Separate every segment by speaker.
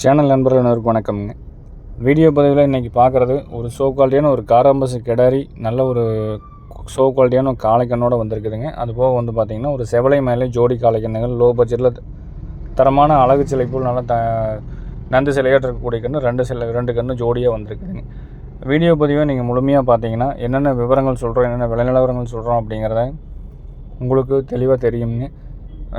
Speaker 1: Channel நண்பர்கள் அனைவருக்கும் வணக்கம்ங்க வீடியோ பதிவில் இன்றைக்கி பார்க்குறது ஒரு ஷோ குவாலிட்டியான ஒரு காராம்பஸ் கிடாரி நல்ல ஒரு ஷோ குவாலிட்டியான ஒரு காளைக்கண்ணோட வந்திருக்குதுங்க. அது போக வந்து பார்த்திங்கன்னா ஒரு செவலை மேலே ஜோடி காளைக்கண்ணுகள் லோ பட்ஜெட்டில் தரமான அழகு சிலை போல் நல்லா த நந்து சிலையாட்டு இருக்கக்கூடிய கன்று ரெண்டு சிலை ரெண்டு கன்று ஜோடியாக வந்திருக்குதுங்க. வீடியோ பதிவை நீங்கள் முழுமையாக பார்த்தீங்கன்னா என்னென்ன விவரங்கள் சொல்கிறோம் என்னென்ன விலை நிலவரங்கள் சொல்கிறோம் அப்படிங்கிறத உங்களுக்கு தெளிவாக தெரியுங்க.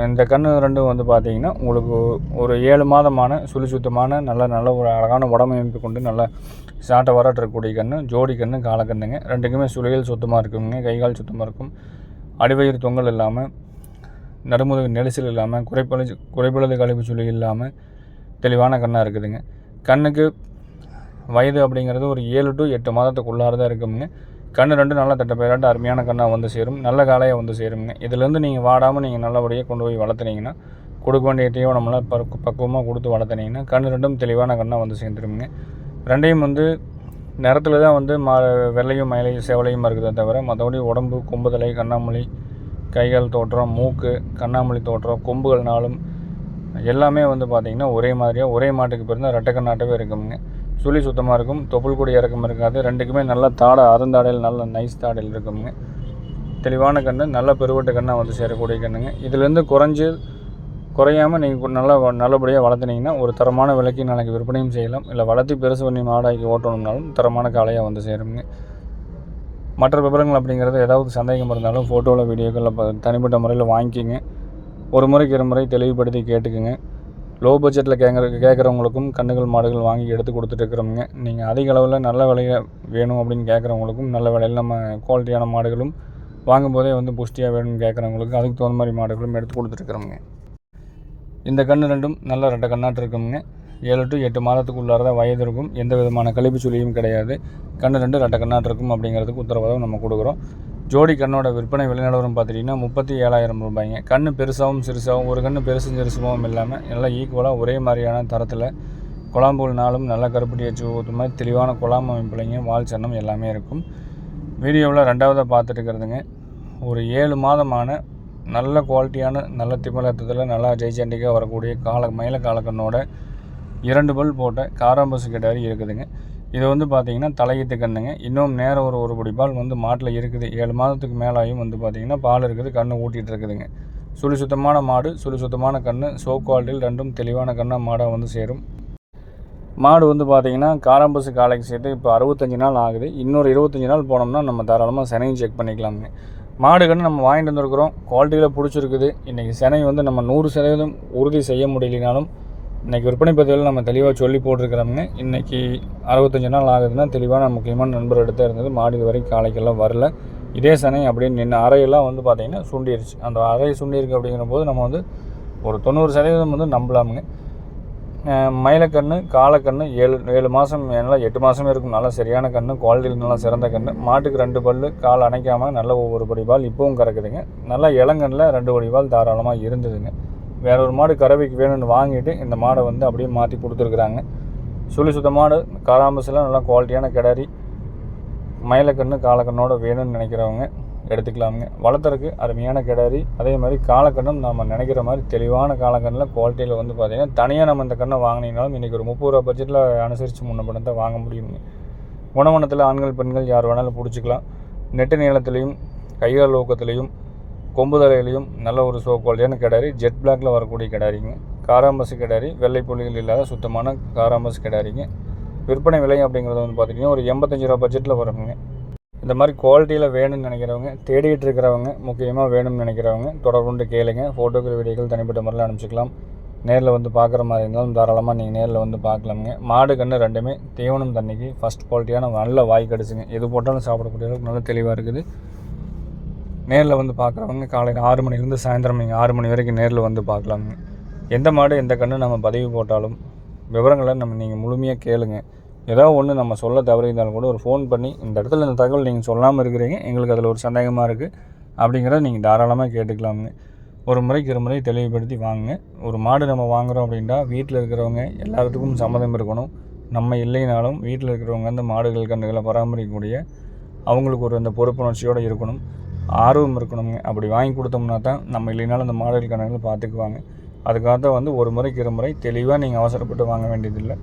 Speaker 1: இந்த கன்று ரெண்டும் வந்து பார்த்தீங்கன்னா உங்களுக்கு ஒரு ஏழு மாதமான சுழி சுத்தமான நல்ல நல்ல ஒரு அழகான உடம்பமைப்பு கொண்டு நல்ல சாட்டை வராட்டு கன்று ஜோடி கன்று காலக்கண்ணுங்க ரெண்டுக்குமே சுழிகள் சுத்தமாக இருக்குங்க. கைகால் சுத்தமாக இருக்கும். அடிவயிறு தொங்கல் இல்லாமல் நடுமுதுகு நெரிசல் இல்லாமல் குறைப்பழுது குறைப்பழுது கழிவு சுழி இல்லாமல் தெளிவான கண்ணாக இருக்குதுங்க. கண்ணுக்கு வயது அப்படிங்கிறது ஒரு ஏழு டு எட்டு மாதத்துக்குள்ளார தான் இருக்குங்க. கன்று ரெண்டு நல்ல தட்டப்பை ரெண்டு அருமையான கண்ணாக வந்து சேரும். நல்ல காலையாக வந்து சேருங்க இதுலேருந்து நீங்கள் வாடாமல் நீங்கள் நல்லபடியாக கொண்டு போய் வளர்த்துனீங்கன்னா கொடுக்க வேண்டிய தீவனமெல்லாம் பக்கு பக்குவமாக கொடுத்து வளர்த்துனீங்கன்னா கண் ரெண்டும் தெளிவான கண்ணாக வந்து சேர்ந்துருங்க ரெண்டையும் வந்து நிறத்தில் தான் வந்து மா வெள்ளையும் மயிலையும் சேவலையும் இருக்குதே தவிர மற்றபடி உடம்பு கொம்புதலை கண்ணாமொழி கைகால் தோற்றம் மூக்கு கண்ணாமொழி தோற்றம் கொம்புகள்னாலும் எல்லாமே வந்து பார்த்திங்கன்னா ஒரே மாதிரியாக ஒரே மாட்டுக்கு பிறந்தால் ரெட்டை கண்ணாட்டவே இருக்குங்க சுழி சுத்தமாக இருக்கும் தொப்புள் கொடி இறக்கம் இருக்காது. ரெண்டுக்குமே நல்ல தாடை அருந்தாடையில் நல்ல நைஸ் தாடையில் இருக்குங்க தெளிவான கன்று நல்ல பெருவட்ட கண்ணாக வந்து சேரக்கூடிய கண்ணுங்க. இதுலேருந்து குறைஞ்சி குறையாமல் நீங்கள் நல்லா நல்லபடியாக வளர்த்துனீங்கன்னா ஒரு தரமான விலைக்கு நாளைக்கு விற்பனையும் செய்யலாம். இல்லை வளர்த்தி பெருசு பண்ணி மாடாக்கி ஓட்டணும்னாலும் தரமான காலையாக வந்து சேருங்க மற்ற விவரங்கள் அப்படிங்கிறது ஏதாவது சந்தேகம் இருந்தாலும் ஃபோட்டோவில் வீடியோக்களில் தனிப்பட்ட முறையில் வாங்கிக்கிங்க. ஒரு முறைக்கு இரு முறை தெளிவுபடுத்தி கேட்டுக்குங்க. லோ பட்ஜெட்டில் கேட்குற கேட்குறவங்களுக்கும் கண்ணுகள் மாடுகள் வாங்கி எடுத்து கொடுத்துட்ருக்குறோங்க நீங்கள் அதிக அளவில் நல்ல விலையை வேணும் அப்படின்னு கேட்குறவங்களுக்கும் நல்ல விலையில் நம்ம குவாலிட்டியான மாடுகளும் வாங்கும்போதே வந்து புஷ்டியாக வேணும்னு கேட்குறவங்களுக்கு அதுக்கு தகுந்த மாதிரி மாடுகளும் எடுத்து கொடுத்துட்ருக்குறோங்க இந்த கன்று ரெண்டும் நல்ல ரெட்டை கண்ணாட்டு இருக்குங்க. ஏழு டு எட்டு மாதத்துக்குள்ளார தான் வயது இருக்கும். எந்த விதமான கழிப்பு சுழியும் கிடையாது. கண் ரெண்டு ரெட்டை கண்ணாட்டு இருக்கும் அப்படிங்கிறதுக்கு உத்தரவாதம் நம்ம கொடுக்குறோம். ஜோடி கண்ணோட விற்பனை விலைநிலவரம் பார்த்துட்டிங்கன்னா முப்பத்தி ஏழாயிரம் ரூபாய்ங்க. கண் பெருசாகவும் சிறுசாகவும் ஒரு கண் பெருசும் சிறுசுமாகவும் இல்லாமல் நல்லா ஈக்குவலாக ஒரே மாதிரியான தரத்தில் குழாம்புகள் நாளும் நல்ல கருப்பட்டி வச்சு ஊற்று மாதிரி தெளிவான குழாம் அமைப்புலைங்க வால் சன்னம் எல்லாமே இருக்கும். வீடியோவில் ரெண்டாவதாக பார்த்துட்டு இருக்கிறதுங்க. ஒரு ஏழு மாதமான நல்ல குவாலிட்டியான நல்ல திமலத்தத்தில் நல்லா ஜெய்சண்டிக்காக வரக்கூடிய கால மயில காலக்கண்ணோட இரண்டு பல் போட்ட காராம்பசு கிட்டாரி இருக்குதுங்க. இது வந்து பார்த்திங்கன்னா தலையீத்து கண்ணுங்க. இன்னும் நேரம் ஒரு ஒரு படி பால் வந்து மாட்டில் இருக்குது. ஏழு மாதத்துக்கு மேலாயும் வந்து பார்த்திங்கன்னா பால் இருக்குது கன்று ஊட்டிகிட்டு இருக்குதுங்க. சுழி சுத்தமான மாடு சுழி சுத்தமான கன்று சோ குவாலிட்டியில் ரெண்டும் தெளிவான கண்ணாக மாடாக வந்து சேரும். மாடு வந்து பார்த்திங்கன்னா காராம்பசு காலைக்கு சேர்த்து இப்போ அறுபத்தஞ்சி நாள் ஆகுது. இன்னொரு இருபத்தஞ்சி நாள் போனோம்னா நம்ம தாராளமாக சினையும் செக் பண்ணிக்கலாமுங்க. மாடு கன்று நம்ம வாங்கிட்டு வந்துருக்குறோம். குவாலிட்டியில் பிடிச்சிருக்குது. இன்றைக்கி சினை வந்து நம்ம நூறு சதவீதம் உறுதி செய்ய முடியலனாலும் இன்றைக்கி விற்பனை பதிவில் நம்ம தெளிவாக சொல்லி போட்டிருக்கிறோங்க இன்றைக்கி அறுபத்தஞ்சு நாள் ஆகுதுன்னா தெளிவாக நம்ம முக்கியமான நண்பர் எடுத்து இருந்தது. மாடு இது வரைக்கும் காலைக்கெல்லாம் வரல. இதே சனை அப்படின்னு நின்று அறையெல்லாம் வந்து பார்த்திங்கன்னா சுண்டிருச்சு. அந்த அறை சுண்டிருக்கு அப்படிங்கிற போது நம்ம வந்து ஒரு தொண்ணூறு சதவீதம் வந்து நம்பலாமுங்க. மயிலக்கன்று காலக்கன்று ஏழு ஏழு மாதம் நல்லா எட்டு மாதமே இருக்கும். நல்லா சரியான கன்று குவாலிட்டியில் நல்லா சிறந்த கன்று மாட்டுக்கு ரெண்டு பல் கால் அணைக்காமல் நல்ல ஒவ்வொரு படி பால் இப்போவும் கறக்குதுங்க. நல்லா இளங்கன்னில் ரெண்டு படி பால் தாராளமாக இருந்ததுங்க. வேற ஒரு மாடு கறவைக்கு வேணும்னு வாங்கிட்டு இந்த மாடை வந்து அப்படியே மாற்றி கொடுத்துருக்குறாங்க. சுழி சுத்த மாடு காராம்பஸில் நல்லா குவாலிட்டியான கிடாரி மயிலக்கன்று காலக்கண்ணோட வேணும்னு நினைக்கிறவங்க எடுத்துக்கலாமுங்க. வளர்த்துறக்கு அருமையான கிடாரி அதே மாதிரி காலக்கண்ணும் நம்ம நினைக்கிற மாதிரி தெளிவான காலக்கண்ணில் குவாலிட்டியில் வந்து பார்த்திங்கன்னா தனியாக நம்ம இந்த கண்ணை வாங்கினீங்கனாலும் இன்றைக்கி ஒரு முப்பது ரூபா பட்ஜெட்டில் அனுசரித்து முன்ன பணத்தை வாங்க முடியுங்க. குணவனத்தில் ஆண்கள் பெண்கள் யார் வேணாலும் பிடிச்சிக்கலாம். நெட்டு நீளத்துலேயும் கையால் ஊக்கத்துலேயும் கொம்பு தலையிலையும் நல்ல ஒரு சோ குவாலிட்டியான கிடாரி ஜெட் பிளாக்ல வரக்கூடிய கிடாரிங்க. காராம்பஸ் கிடாரி வெள்ளை புள்ளிகள் இல்லாத சுத்தமான காராம்பஸ் கிடாரிங்க. விற்பனை விலை அப்படிங்கிறது வந்து பார்த்திங்கன்னா ஒரு எண்பத்தஞ்சு ரூபா பட்ஜெட்டில் வருங்க. இந்த மாதிரி குவாலிட்டியில் வேணும்னு நினைக்கிறவங்க தேடிக்கிட்டு இருக்கிறவங்க முக்கியமாக வேணும்னு நினைக்கிறவங்க தொடர்புண்டு கேளுங்க. ஃபோட்டோக்கள் வீடியோக்கள் தனிப்பட்ட முறையில் அனுப்பிச்சிக்கலாம். நேரில் வந்து பார்க்குற மாதிரி இருந்தாலும் தாராளமாக நீங்கள் நேரில் வந்து பார்க்கலாமுங்க மாடு கன்று ரெண்டுமே தீவனம் தண்ணிக்கு ஃபஸ்ட் குவாலிட்டியான நல்ல வாய் கிடச்சிங்க. எது போட்டாலும் சாப்பிடக்கூடிய அளவுக்கு நல்ல தெளிவாக இருக்குது. நேரில் வந்து பார்க்குறவங்க காலையில் ஆறு மணிலேருந்து சாயந்தரம் நீங்கள் ஆறு மணி வரைக்கும் நேரில் வந்து பார்க்கலாங்க எந்த மாடு எந்த கன்று நம்ம பதிவு போட்டாலும் விவரங்களை நம்ம நீங்கள் முழுமையாக கேளுங்க. ஏதோ ஒன்று நம்ம சொல்ல தவறியிருந்தாலும் கூட ஒரு ஃபோன் பண்ணி இந்த இடத்துல இந்த தகவல் நீங்கள் சொல்லாமல் இருக்கிறீங்க எங்களுக்கு அதில் ஒரு சந்தேகமாக இருக்குது அப்படிங்கிறத நீங்கள் தாராளமாக கேட்டுக்கலாமுங்க ஒரு முறைக்கு ஒரு முறை தெளிவுபடுத்தி வாங்குங்க. ஒரு மாடு நம்ம வாங்குகிறோம் அப்படின்னா வீட்டில் இருக்கிறவங்க எல்லாத்துக்கும் சம்மதம் இருக்கணும். நம்ம இல்லைனாலும் வீட்டில் இருக்கிறவங்க அந்த மாடுகள் கன்றுகளை பராமரிக்கக்கூடிய அவங்களுக்கு ஒரு அந்த பொறுப்புணர்ச்சியோடு இருக்கணும். ஆர்வம் இருக்கணுங்க. அப்படி வாங்கி கொடுத்தோம்னா தான் நம்ம இல்லைனாலும் அந்த மாடல் கணக்கில் பார்த்துக்குவாங்க. அதுக்காக வந்து ஒரு முறைக்கு இருமுறை தெளிவாக நீங்கள் அவசரப்பட்டு வாங்க வேண்டியதில்லை.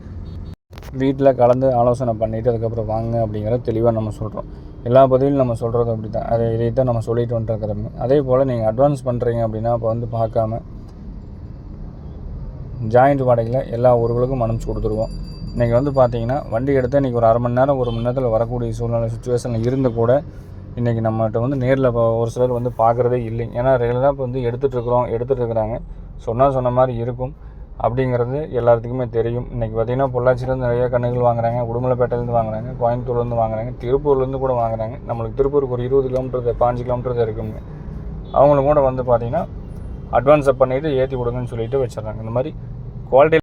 Speaker 1: வீட்டில் கலந்து ஆலோசனை பண்ணிவிட்டு அதுக்கப்புறம் வாங்க அப்படிங்கிறத தெளிவாக நம்ம சொல்கிறோம் எல்லா பதிலும் நம்ம சொல்கிறது அப்படி தான் அதை இதை தான் நம்ம சொல்லிட்டு வந்துருக்கிறோம். அதே போல் நீங்கள் அட்வான்ஸ் பண்ணுறீங்க அப்படின்னா அப்போ வந்து பார்க்காம ஜாயிண்ட் வாடகையில் எல்லா ஊர்களுக்கும் அனுப்பிச்சி கொடுத்துருவோம். இன்றைக்கி வந்து பார்த்தீங்கன்னா வண்டி எடுத்து இன்றைக்கி ஒரு அரை மணி நேரம் ஒரு மணி நேரத்தில் வரக்கூடிய சூழ்நிலை சுச்சுவேஷனில் இருந்து கூட இன்றைக்கி நம்மகிட்ட வந்து நேரில் ஒரு சிலர் வந்து பார்க்குறதே இல்லை. ஏன்னா ரெகுலராக இப்போ வந்து எடுத்துகிட்ருக்குறோம் எடுத்துகிட்ருக்குறாங்க எடுத்துகிட்டு இருக்கிறாங்க. சொன்னால் சொன்ன மாதிரி இருக்கும். அப்படிங்கிறது எல்லாத்துக்குமே தெரியும். இன்றைக்கி பார்த்திங்கன்னா பொள்ளாச்சியிலேருந்து நிறைய கண்ணுகள் வாங்குறாங்க உடுமலைப்பேட்டையிலேருந்து வாங்குறாங்க கோயம்புத்தூர்லேருந்து வாங்குறாங்க திருப்பூர்லேருந்து கூட வாங்குறாங்க. நம்மளுக்கு திருப்பூருக்கு ஒரு இருபது கிலோமீட்டர் பாஞ்சு கிலோமீட்டர் இருக்குங்க. அவங்களும் கூட வந்து பார்த்திங்கன்னா அட்வான்ஸை பண்ணிவிட்டு ஏற்றி கொடுங்கன்னு சொல்லிட்டு வச்சிடுறாங்க. இந்த மாதிரி குவாலிட்டி